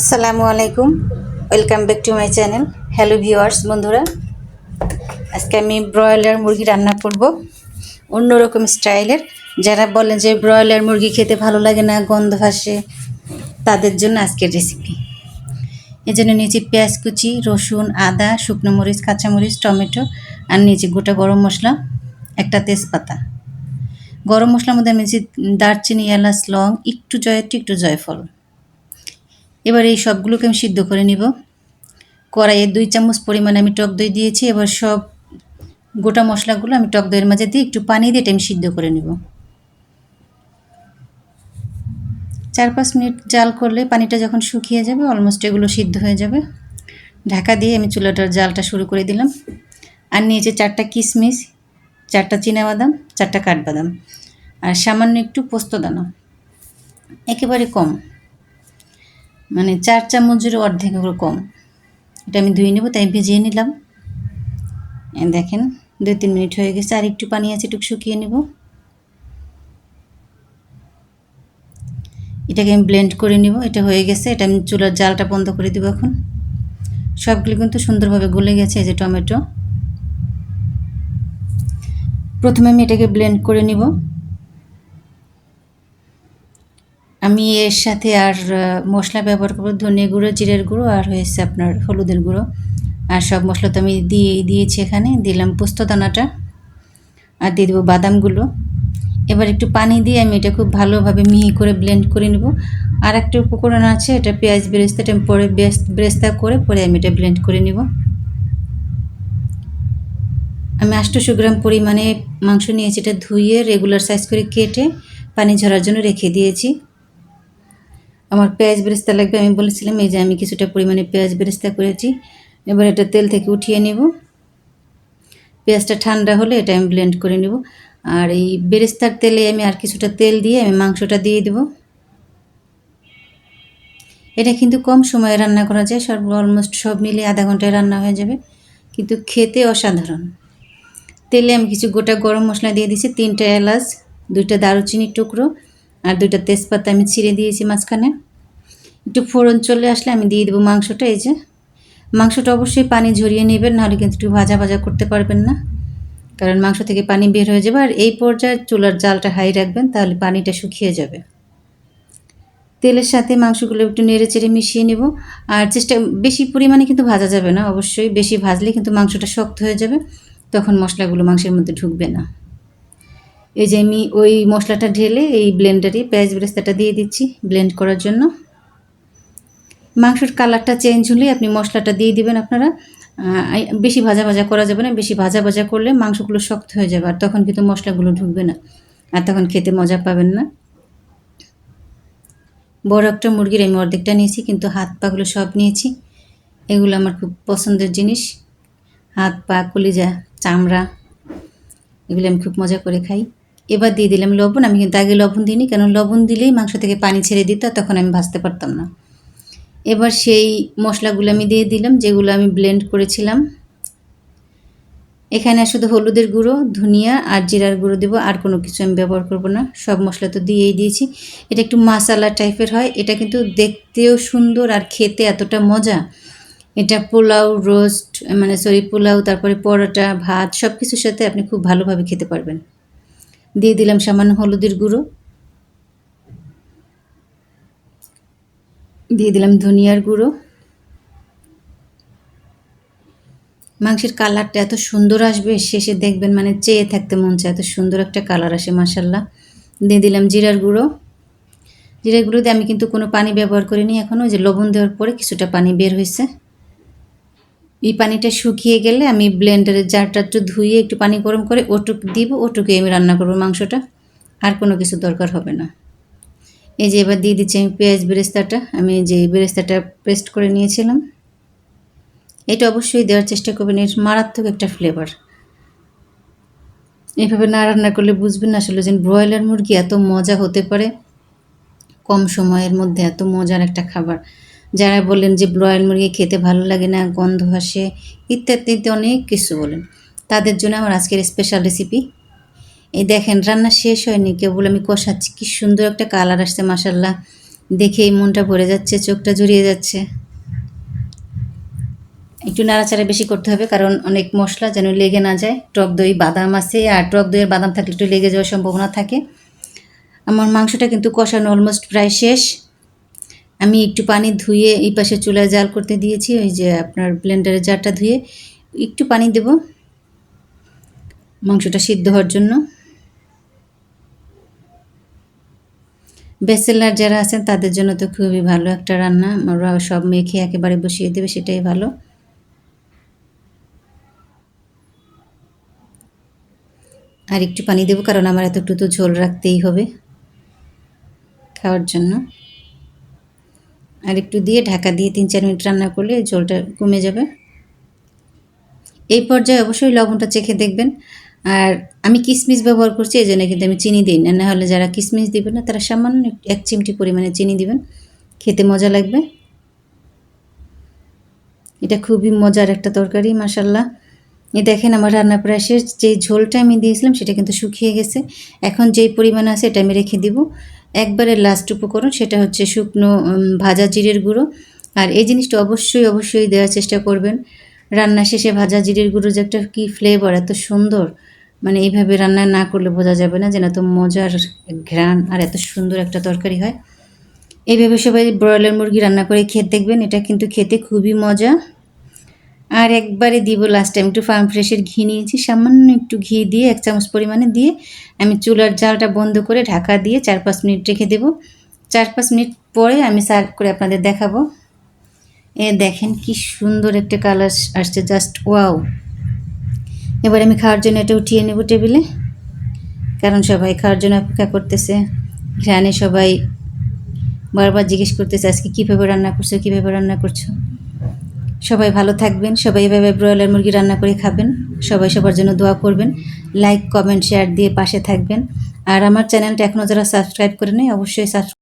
আসসালামু আলাইকুম। Welcome back to my channel hello viewers বন্ধুরা। আজকে আমি ব্রয়লার মুরগি রান্না করব। অন্যরকম স্টাইলের। যারা বলেন যে ব্রয়লার মুরগি খেতে ভালো লাগে না, গন্ধ ভাসে তাদের জন্য আজকের রেসিপি এই জন্য নিয়েছি পেঁয়াজ কুচি, রসুন, আদা, শুকনো মরিচ কাঁচামরিচ টমেটো, আর নিয়েছি গোটা গরম মশলা, একটা তেজপাতা। গরম মশলার মধ্যে আমি নিয়েছি দারচিনি, এলাচ, লং, একটু জয়ত্রী, একটু জয়ফল। এবার এই সবগুলোকে আমি সিদ্ধ করে নিব। কড়াইয়ে দুই চামচ পরিমাণে আমি টক দই দিয়েছি। এবার সব গোটা মশলাগুলো আমি টক দইয়ের মাঝে দিয়ে একটু পানি দিয়ে আমি সিদ্ধ করে নিব। চার পাঁচ মিনিট জাল করলে পানিটা যখন শুকিয়ে যাবে অলমোস্ট এগুলো সিদ্ধ হয়ে যাবে। ঢাকা দিয়ে আমি চুলাটার জালটা শুরু করে দিলাম। আর নিয়েছে চারটা কিশমিশ চারটা বাদাম চারটা কাঠবাদাম। আর সামান্য একটু পোস্ত দানা। একেবারে কম। মানে চার চামচেরও অর্ধেক কম। এটা আমি ধুয়ে নেব, তাই ভিজিয়ে নিলাম। দেখেন, দুই তিন মিনিট হয়ে গেছে, আর একটু পানি আছে একটু শুকিয়ে নেব। এটাকে আমি ব্লেন্ড করে নিব, এটা হয়ে গেছে, এটা আমি চুলার জালটা বন্ধ করে দেবো এখন। সবগুলো কিন্তু সুন্দরভাবে গলে গেছে, এই যে টমেটো। প্রথমে আমি এটাকে ব্লেন্ড করে নিব। আমি এর সাথে আর মশলা ব্যবহার করব, ধনে গুঁড়ো, জিরের গুঁড়ো আর হয়েছে আপনার হলুদের গুঁড়ো। আর সব মশলা তো আমি দিয়ে, দিয়েছি এখানে, দিলাম পোস্ত দানাটা আর দিয়ে দেবো বাদামগুলো। এবার একটু পানি দিয়ে আমি এটা খুব ভালোভাবে মিহি করে ব্লেন্ড করে নেব। আর একটা উপকরণ আছে, এটা পেঁয়াজ বেরেস্তাটা পরে বেরেস্তা করে পরে আমি এটা ব্লেন্ড করে নেব। আমি আটশোশো গ্রাম পরিমাণে মাংস নিয়েছি, এটা ধুয়ে রেগুলার সাইজ করে কেটে পানি ঝরার জন্য রেখে দিয়েছি। আমার পেঁয়াজ বেরেস্তা লাগবে, আমি বলেছিলাম এই যে আমি কিছুটা পরিমাণে পেঁয়াজ বেরেস্তা করেছি। এবার এটা তেল থেকে উঠিয়ে নেব। পেঁয়াজটা ঠান্ডা হলে এটা আমি ব্লেন্ড করে নেব। আর এই বেরেস্তার তেলে আমি আর কিছুটা তেল দিয়ে আমি মাংসটা দিয়ে দেব। এটা কিন্তু কম সময়ে রান্না করা যায় সব অলমোস্ট সব মিলে আধা ঘন্টায় রান্না হয়ে যাবে। কিন্তু খেতে অসাধারণ। তেলে আমি কিছু গোটা গরম মশলা দিয়ে দিয়েছি, তিনটা এলাচ, দুইটা দারুচিনির টুকরো আর দুইটা তেজপাতা আমি ছিঁড়ে দিয়েছি মাঝখানে। একটু ফোড়ন চলে আসলে আমি দিয়ে দেবো মাংসটা, এই যে। মাংসটা অবশ্যই পানি ঝরিয়ে নেবেন, নাহলে কিন্তু একটু ভাজা ভাজা করতে পারবেন না। কারণ মাংস থেকে পানি বের হয়ে যাবে, আর এই পর্যায়ে চুলার জালটা হাই রাখবেন, তাহলে পানিটা শুকিয়ে যাবে। তেলের সাথে মাংসগুলো একটু নেড়ে চেড়ে মিশিয়ে নেব। আর চেষ্টা, বেশি পরিমাণে কিন্তু ভাজা যাবে না, অবশ্যই। বেশি ভাজলে কিন্তু মাংসটা শক্ত হয়ে যাবে, তখন মশলাগুলো মাংসের মধ্যে ঢুকবে না। এই যে আমি ওই মশলাটা ঢেলে এই ব্লেন্ডারে পেঁয়াজ বেরেস্তাটা দিয়ে দিচ্ছি ব্লেন্ড করার জন্য। মাংসের কালারটা চেঞ্জ হলে আপনি মশলাটা দিয়ে দিবেন আপনারা। বেশি ভাজা ভাজা করা যাবে না, বেশি ভাজা ভাজা করলে মাংসগুলো শক্ত হয়ে যাবে আর তখন কিন্তু মশলাগুলো ঢুকবে না আর তখন খেতে মজা পাবেন না। বড় একটা মুরগির আমি অর্ধেকটা নিয়েছি, কিন্তু হাত পাগুলো সব নিয়েছি। এগুলো আমার খুব পছন্দের জিনিস। হাত পা, কলিজা, চামড়া, এগুলো আমি খুব মজা করে খাই। এবার দিয়ে দিলাম লবণ। আমি কিন্তু আগে লবণ দিইনি কেন লবণ দিলেই মাংস থেকে পানি ছেড়ে দিত, তখন আমি ভাজতে পারতাম না। এবার সেই মশলাগুলো আমি দিয়ে দিলাম, যেগুলো আমি ব্লেন্ড করেছিলাম। এখানে শুধু হলুদের গুঁড়ো, ধনিয়া আর জিরার গুঁড়ো দেবো, আর কোনো কিছু আমি ব্যবহার করব না। সব মশলা তো দিয়েই দিয়েছি। এটা একটু মাসালা টাইপের হয়, এটা কিন্তু দেখতেও সুন্দর আর খেতে এতটা মজা। এটা পোলাও রোস্ট মানে সরি, পোলাও, তারপরে পরোটা, ভাত সব কিছুর সাথে আপনি খুব ভালোভাবে খেতে পারবেন। দিয়ে দিলাম সামান্য হলুদের গুঁড়ো। দিয়ে দিলাম ধনিয়ার গুঁড়ো। মাংসের কালারটা এত সুন্দর আসবে, শেষে দেখবেন মানে চেয়ে থাকতে মন চায়, এত সুন্দর একটা কালার আসে মাসাল্লাহ দিয়ে দিলাম জিরার গুঁড়ো। জিরার গুঁড়ো দিয়ে আমি কিন্তু কোনো পানি ব্যবহার করিনি এখনও যে লবণ দেওয়ার পরে কিছুটা পানি বের হয়েছে। এই পানিটা শুকিয়ে গেলে আমি ব্লেন্ডারের জারটা একটু ধুয়ে একটু পানি গরম করে ওটুক দিব, ওটুকে আমি রান্না করব মাংসটা। আর কোনো কিছু দরকার হবে না। এই যে এবার দিয়ে দিচ্ছি আমি পেঁয়াজ বেরেস্তাটা। আমি যে বেরেস্তাটা পেস্ট করে নিয়েছিলাম, এটা অবশ্যই দেওয়ার চেষ্টা করবেন, এর মারাত্মক একটা ফ্লেভার এভাবে না রান্না করলে বুঝবেন না আসলে যে ব্রয়লার মুরগি এত মজা হতে পারে। কম সময়ের মধ্যে এত মজার একটা খাবার। যারা বলেন যে ব্রয়েল মুরগি খেতে ভালো লাগে না, গন্ধ আসে ইত্যাদি অনেক কিছু বলেন তাদের জন্য আমার আজকের স্পেশাল রেসিপি এই দেখেন, রান্না শেষ হয়নি কেবল আমি কষাচ্ছি। কি সুন্দর একটা কালার আসছে মাসাল্লাহ দেখেই মনটা ভরে যাচ্ছে, চোখটা জুড়িয়ে যাচ্ছে। একটু নাড়াচাড়া বেশি করতে হবে, কারণ অনেক মশলা যেন লেগে না যায়। টক দই, বাদাম আছে, আর টক দইয়ের বাদাম থাকলে একটু লেগে যাওয়ার সম্ভাবনা থাকে। আমার মাংসটা কিন্তু কষানো অলমোস্ট প্রায় শেষ। আমি একটু পানি ধুয়ে এই পাশে চুলায় জাল করতে দিয়েছি, ওই যে আপনার ব্লেন্ডারের জারটা ধুয়ে একটু পানি দেব। মাংসটা সিদ্ধ হওয়ার জন্য। ব্যাচেলার যারা আছেন, তাদের জন্য তো খুবই ভালো একটা রান্না। ওরা সব মেখে একেবারে বসিয়ে দেবে, সেটাই ভালো। আর একটু পানি দেবো, কারণ আমার এতটুকু তো ঝোল রাখতেই হবে খাওয়ার জন্য। আর একটু দিয়ে ঢাকা দিয়ে তিন চার মিনিট রান্না করলে ঝোলটা কমে যাবে। এই পর্যায়ে অবশ্যই লবণটা চেখে দেখবেন। আর আমি কিশমিশ ব্যবহার করছি, এই জন্য কিন্তু আমি চিনি দিই না। না হলে যারা কিশমিশ দিবেন না, তারা সামান্য এক চিমটি পরিমাণে চিনি দিবেন। খেতে মজা লাগবে। এটা খুবই মজার একটা তরকারি মাসাল্লাহ এ দেখেন আমার রান্না প্রায় শেষ। যে ঝোলটা আমি দিয়েছিলাম, সেটা কিন্তু শুকিয়ে গেছে। এখন যেই পরিমাণ আছে, এটা আমি রেখে দিব। একবারে লাস্ট উপকরণ, সেটা হচ্ছে শুকনো ভাজা জিরের গুঁড়ো। আর এই জিনিসটা অবশ্যই অবশ্যই দেওয়ার চেষ্টা করবেন। রান্না শেষে ভাজা জিরের গুঁড়ো যে একটা কী ফ্লেভার এত সুন্দর। মানে এইভাবে রান্না না করলে বোঝা যাবে না যেন এত মজার ঘ্রাণ আর এত সুন্দর একটা তরকারি হয়। এইভাবে সবাই ব্রয়লার মুরগি রান্না করে খেয়ে দেখবেন, এটা কিন্তু খেতে খুবই মজা। আর একবারে দিব লাস্ট টাইম একটু ফার্ম ফ্রেশের ঘি নিয়েছি, সামান্য একটু ঘি দিয়ে, এক চামচ পরিমাণে দিয়ে আমি চুলার জালটা বন্ধ করে ঢাকা দিয়ে চার পাঁচ মিনিট রেখে দেবো। চার পাঁচ মিনিট পরে আমি সার্ভ করে আপনাদের দেখাবো। এ দেখেন কি সুন্দর একটা কালার আসছে জাস্ট ওয়াও এবার আমি খাওয়ার জন্য এটা উঠিয়ে নেব টেবিলে, কারণ সবাই খাওয়ার জন্য অপেক্ষা করতেছে। ঘ্রাণে সবাই বারবার জিজ্ঞেস করতেছে, আজকে কীভাবে রান্না করছ, কীভাবে রান্না করছ? সবাই ভালো থাকবেন, সবাই এভাবে ব্রয়লার মুরগি রান্না করে খাবেন, সবাই সবার জন্য দোয়া করবেন লাইক কমেন্ট শেয়ার দিয়ে পাশে থাকবেন। আর আমার চ্যানেলটা এখনও যারা সাবস্ক্রাইব করে নেই অবশ্যই সাবস্ক্রাইব